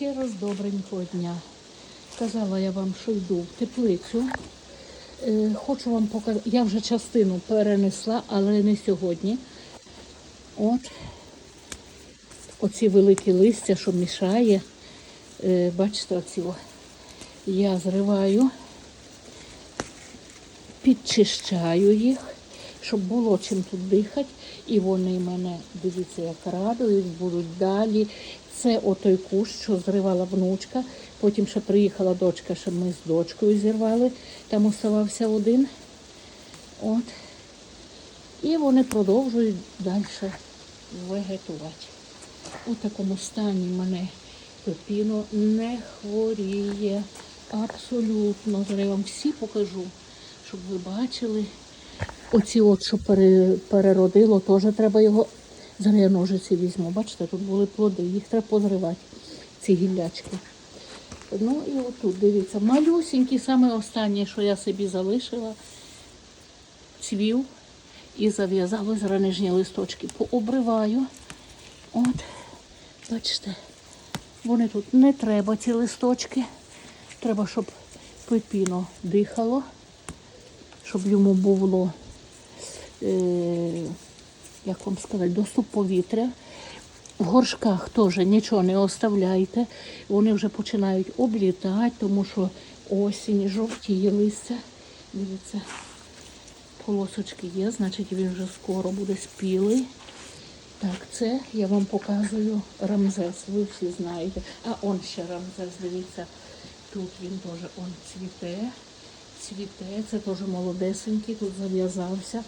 Ще раз добренького дня. Казала я вам, що йду в теплицю. Е, хочу вам показати. Я вже частину перенесла, але не сьогодні. От оці великі листя, що мішає. Е, бачите, оці я зриваю, підчищаю їх, щоб було чим тут дихати. І вони мене, дивіться, як радують, будуть далі. Це отой кущ, що зривала внучка. Потім ще приїхала дочка, що ми з дочкою зірвали. Там оставався один. От. І вони продовжують далі вегетувати. У такому стані мене пепіно не хворіє. Абсолютно. Зараз я вам всі покажу, щоб ви бачили. Оці от, що переродило, теж треба його. Зараз ножиці візьму. Бачите, тут були плоди, їх треба позривати, ці гіллячки. Ну і отут, дивіться, малюсінький, саме останнє, що я собі залишила, цвів і зав'язали з ранижні листочки. Пообриваю. От, бачите, вони тут не треба, ці листочки. Треба, щоб пепіно дихало, щоб йому було, як вам сказати, доступ повітря. В горшках теж нічого не оставляйте. Вони вже починають облітати, тому що осінь, жовтіє листя. Дивіться, полосочки є, значить він вже скоро буде спілий. Так, це я вам показую Рамзес, ви всі знаєте. А он ще Рамзес, дивіться, тут він теж он цвіте, цвіте, це теж молодесенький, тут зав'язався.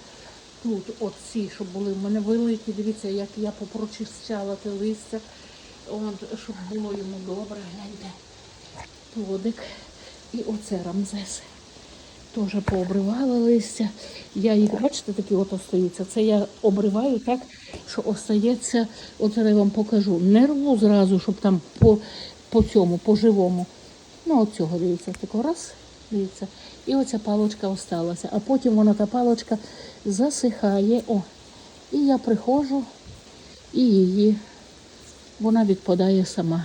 Тут оці, щоб були в мене великі, дивіться, як я попрочищала те листя, от, щоб було йому добре, гляньте. Плодик. І оце Рамзес. Теж пообривала листя. Я їх, бачите, такі от остаються. Це я обриваю так, що остається, от я вам покажу. Не рву зразу, щоб там по, по цьому, по живому. Ну, от цього, дивіться, тако раз, дивіться. І оця палочка осталася. А потім вона та палочка засихає. О, і я приходжу і її, вона відпадає сама.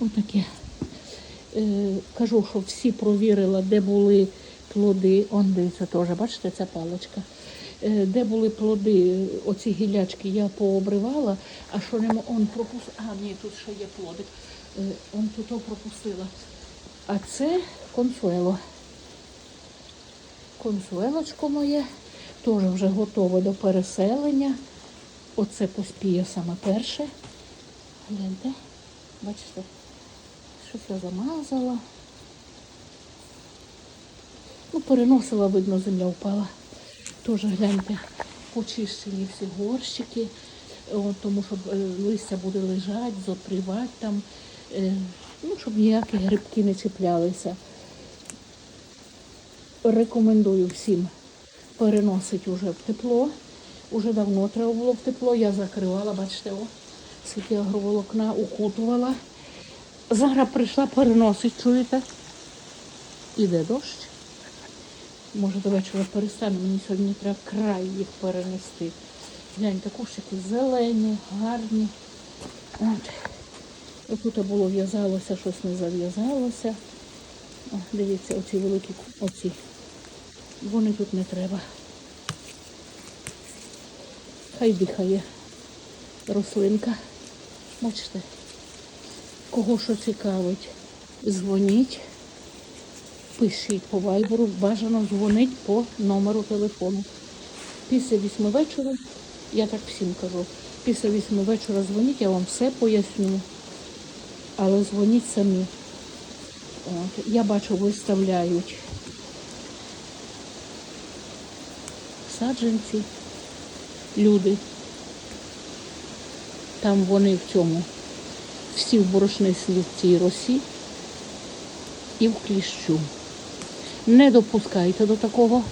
Отаке. Е, кажу, що всі провірила, де були плоди. Он дивіться теж, бачите, ця паличка. Е, де були плоди, оці гілячки я пообривала, а що нема, он пропус... А, ні, тут ще є плодик. Е, он тут пропустила. А це консуело. Консуелочко моє, теж вже готове до переселення. Оце поспіє саме перше. Гляньте, бачите? Щось я замазала. Ну, переносила, видно, земля впала. Теж гляньте, почищені всі горщики, тому що е, листя буде лежати, зопрівати там, е, ну, щоб ніякі грибки не чіплялися. Рекомендую всім переносити вже в тепло. Уже давно треба було в тепло. Я закривала, бачите, о, скільки агроволокна укутувала. Зараз прийшла переносить, чуєте? Іде дощ. Може до вечора перестане, мені сьогодні треба край їх перенести. Гляньте, кущики зелені, гарні. От. Отут було в'язалося, щось не зав'язалося. Дивіться, оці великі оці. Вони тут не треба. Хай дихає рослинка. Бачите? Кого що цікавить, дзвоніть, пишіть по вайберу, бажано дзвонить по номеру телефону. Після вісьми вечора, я так всім кажу, після вісьми вечора дзвоніть, я вам все поясню. Але дзвоніть самі. От, я бачу, виставляють саджанці, люди. Там вони в цьому всі в борошнистій цій росі і в кліщу. Не допускайте до такого.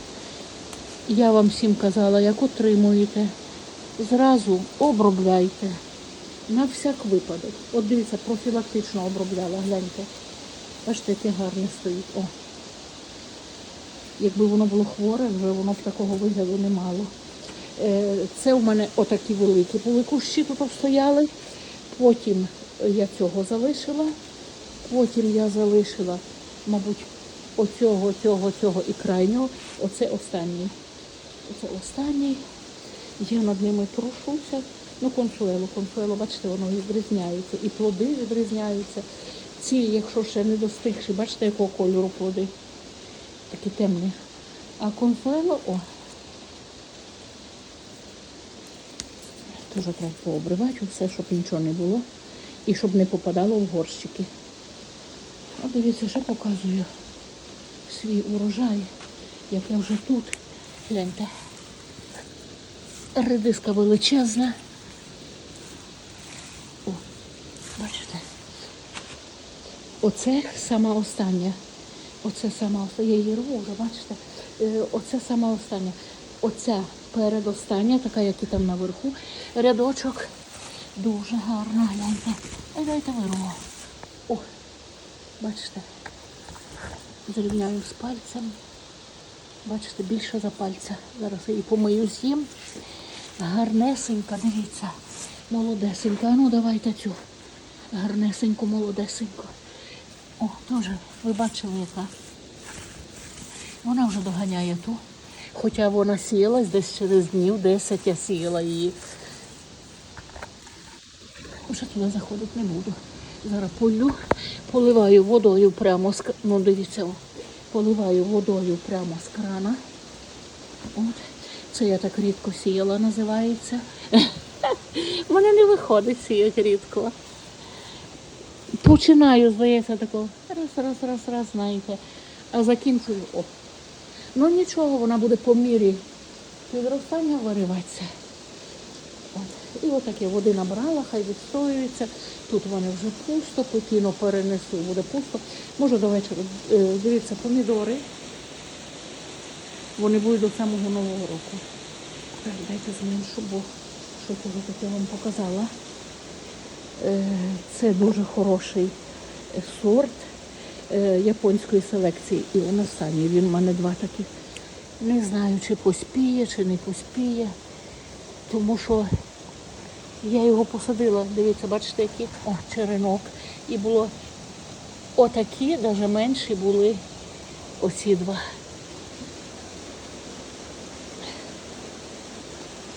Я вам всім казала, як отримуєте, зразу обробляйте. На всяк випадок. От дивіться, профілактично обробляла, гляньте. Бачите, яке гарне стоїть. О. Якби воно було хворе, вже воно б такого вигляду не мало. Е, Це у мене отакі великі були кущі тут стояли. Потім я цього залишила. Потім я залишила, мабуть, оцього, цього, цього і крайнього. Оце останній. Оце останній. Я над ними трушуся. Ну, консуело, консуело, бачите, воно відрізняється. І плоди відрізняються. Ці, якщо ще не достигші, бачите, якого кольору плоди. Такі темні. А консуело, о. Теж треба пообривати все, щоб нічого не було. І щоб не попадало в горщики. От дивіться, ще показую свій урожай, як я вже тут. Гляньте. Редиска величезна. О, бачите? Оце сама остання. Оце сама остання. Її рву бачите? Е, Оце сама остання. Оця передостання, така, як і там наверху. Рядочок. Дуже гарно, гляньте. Ай, дайте вирву. О, бачите? Зрівняю з пальцем. Бачите, більше за пальця. Зараз я її помию з'їм. Гарнесенька, дивіться. Молодесенька. А ну давайте цю. Гарнесеньку, молодесеньку. О, дуже, ви бачили, яка. Вона вже доганяє ту. Хоча вона сіялась десь через днів 10 я сіяла її. Вже туди заходити не буду. Зараз полю, поливаю водою прямо з ну дивіться, поливаю водою прямо з крана. От. Це я так рідко сіяла, називається. Мене не виходить сіяти рідко. Починаю, здається, такого раз, раз, раз, раз, знаєте. А закінчую о. Ну нічого, вона буде по мірі підростання вириватися. От. І отак я води набрала, хай відстоюється. Тут вони вже пусто, постійно перенесу, буде пусто. Може до вечора. Е, Дивіться, помідори. Вони будуть до самого Нового року. Так, дайте зменшу, бо що вже таке вам показала. Е, Це дуже хороший е, сорт е, японської селекції. І він останній. Він в мене два такі. Не знаю, чи поспіє, чи не поспіє. Тому що я його посадила, дивіться, бачите, який о, черенок. І було отакі, навіть менші були оці два.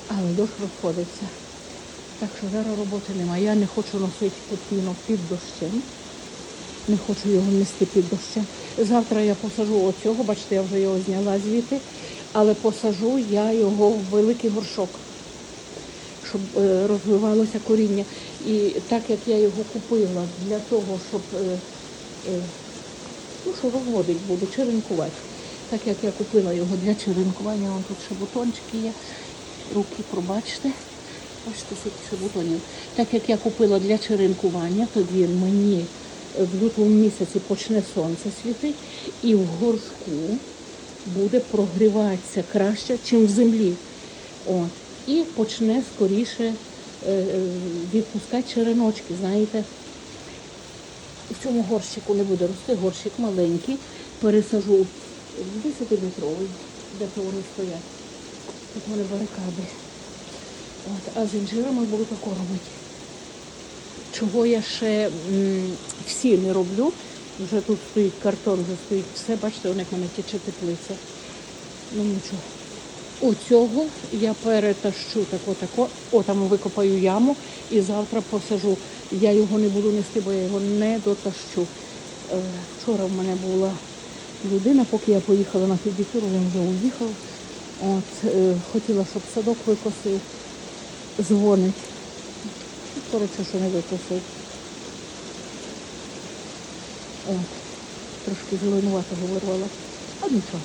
Але дощ розходиться. Так що зараз роботи немає. Я не хочу носити постійно під дощем. Не хочу його нести під дощем. Завтра я посажу оцього, бачите, я вже його зняла звідти, але посажу я його в великий горшок, щоб е, розвивалося коріння. І так як я його купила для того, щоб е, е, ну, що розводить буду, черенкувати. Так як я купила його для черенкування, вон тут ще бутончики є. Руки пробачте. Бачите, скільки бутонів. Так як я купила для черенкування, тоді мені в лютому місяці почне сонце світити і в горшку буде прогріватися краще, ніж в землі. От. І почне скоріше е, е, відпускати череночки, знаєте. В цьому горщику не буде рости, горщик маленький, пересажу в 10-літровий, де то вони стоять. Тут вони барикади. От, а з інжирами буду тако робити. Чого я ще м, всі не роблю. Вже тут стоїть картон, вже стоїть все, бачите, у них мене тече теплиця. Ну нічого. Оцього я перетащу так отако, о, викопаю яму і завтра посажу. Я його не буду нести, бо я його не дотащу. Е, Вчора в мене була людина, поки я поїхала на педикюр, він вже уїхав. От, е, хотіла, щоб садок викосив, дзвонить. Коротше, що не викосив. От, трошки зеленуватого вирвала. А нічого.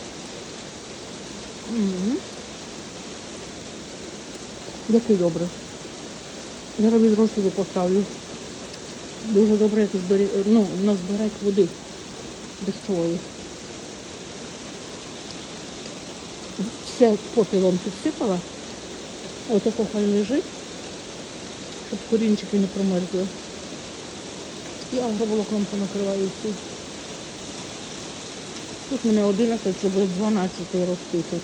Мгм. Який добре. Зараз від розсуду поставлю. Дуже добре, як збері... ну, назбирати води дощової. Все попілом підсипала. Отако хай лежить, щоб корінчики не промерзли. І агроволокном понакриваю всі. Тут мене 11, це буде 12 рости тут.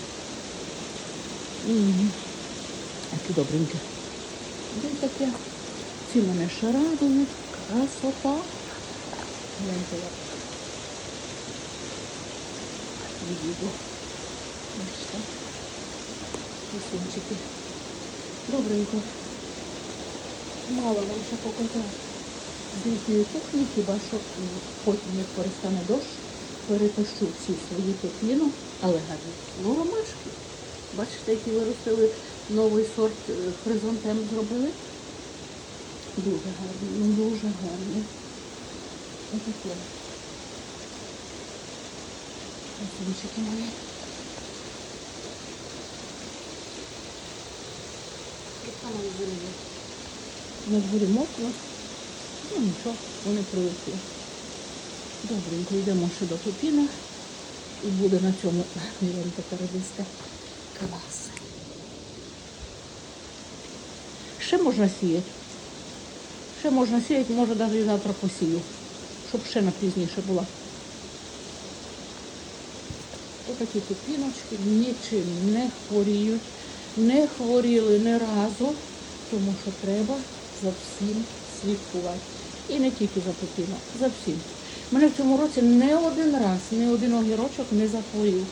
Угу. Які добренькі. Де таке? Ці мене ще радують. красота. Гляньте, як. Відійду. Бачите. Красунчики. Добренько. Мало вам ще показати. З їхньої кухні, хіба що потім, як перестане дощ, перепишу всі свої пепіну, але гарні. Ну, ромашки. Бачите, які виростили новий сорт е, хризантем зробили. Дуже гарні, ну дуже гарні. Отаке. Красунчики мої. На дворі? На дворі мокро. Ну нічого, вони привикли. Добренько, йдемо ще до Пепіна. І буде на цьому Іринка перевести клас. Ще можна сіяти. Ще можна сіяти, може навіть завтра посію, щоб ще на пізніше була. Отакі пепіночки нічим не хворіють, не хворіли ні разу, тому що треба за всім слідкувати. І не тільки за пепіно, за всім. Мене в цьому році не один раз, ні один огірочок не захворів.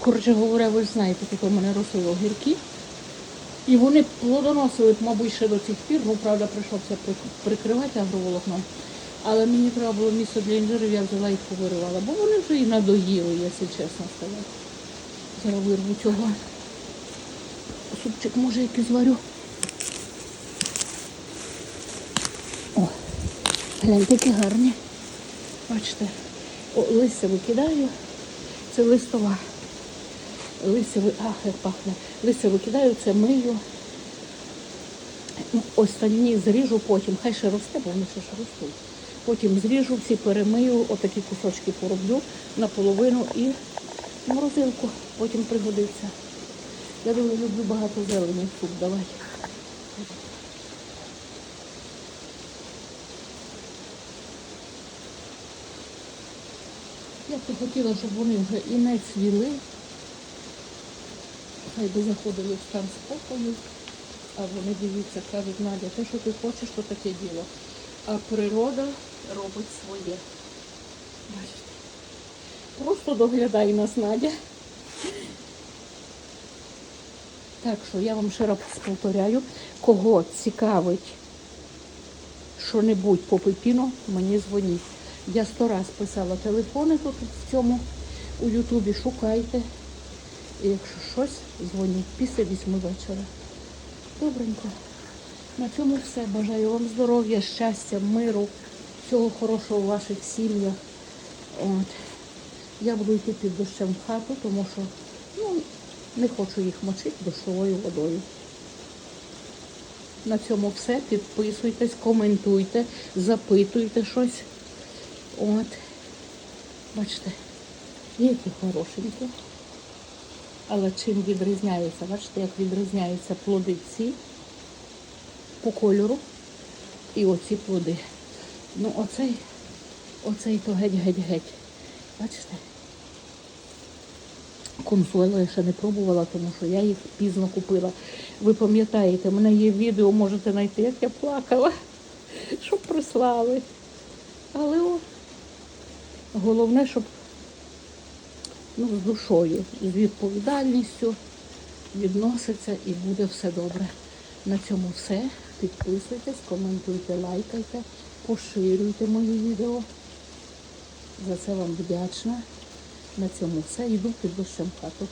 Коротше говоря, ви ж знаєте, тут у мене росли огірки. І вони плодоносили, мабуть, ще до цих пір, ну, правда, прийшлося при- прикривати агроволокном. Але мені треба було місце для інжирів, я взяла їх повиривала, бо вони вже і надоїли, якщо чесно сказати. Зараз вирву цього. Супчик може якийсь зварю. О, гляньте, які гарні. Бачите, о, листя викидаю. Це листова. Листя, ви- ах, як пахне. Листя викидаю, це мию. Останні зріжу потім, хай ще росте, бо вони ще ж ростуть. Потім зріжу, всі перемию, отакі кусочки пороблю наполовину і в морозилку, потім пригодиться. Я дуже люблю багато зелені в суп давати. Я б хотіла, щоб вони вже і не цвіли. Хай би заходили в стан спокою. А вони дивіться, кажуть, Надя, те, що ти хочеш, то таке діло. А природа робить своє. Бачите? Просто доглядай нас, Надя. Так що я вам ще раз повторяю, кого цікавить що-небудь по пепіно, мені дзвоніть. Я сто раз писала телефони тут в цьому у Ютубі, шукайте. І якщо щось, дзвоніть після вісьми вечора. Добренько. На цьому все. Бажаю вам здоров'я, щастя, миру, всього хорошого у ваших сім'ях. От. Я буду йти під дощем в хату, тому що ну, не хочу їх мочити дощовою водою. На цьому все. Підписуйтесь, коментуйте, запитуйте щось. От. Бачите, які хорошенькі. Але чим відрізняється, бачите, як відрізняються плоди ці по кольору і оці плоди. Ну оцей, оцей то геть-геть-геть. Бачите? Консуело я ще не пробувала, тому що я їх пізно купила. Ви пам'ятаєте, в мене є відео, можете знайти, як я плакала, щоб прислали. Але о, головне, щоб ну, з душою, з відповідальністю відноситься і буде все добре. На цьому все. Підписуйтесь, коментуйте, лайкайте, поширюйте мої відео. За це вам вдячна. На цьому все. Йду під хату.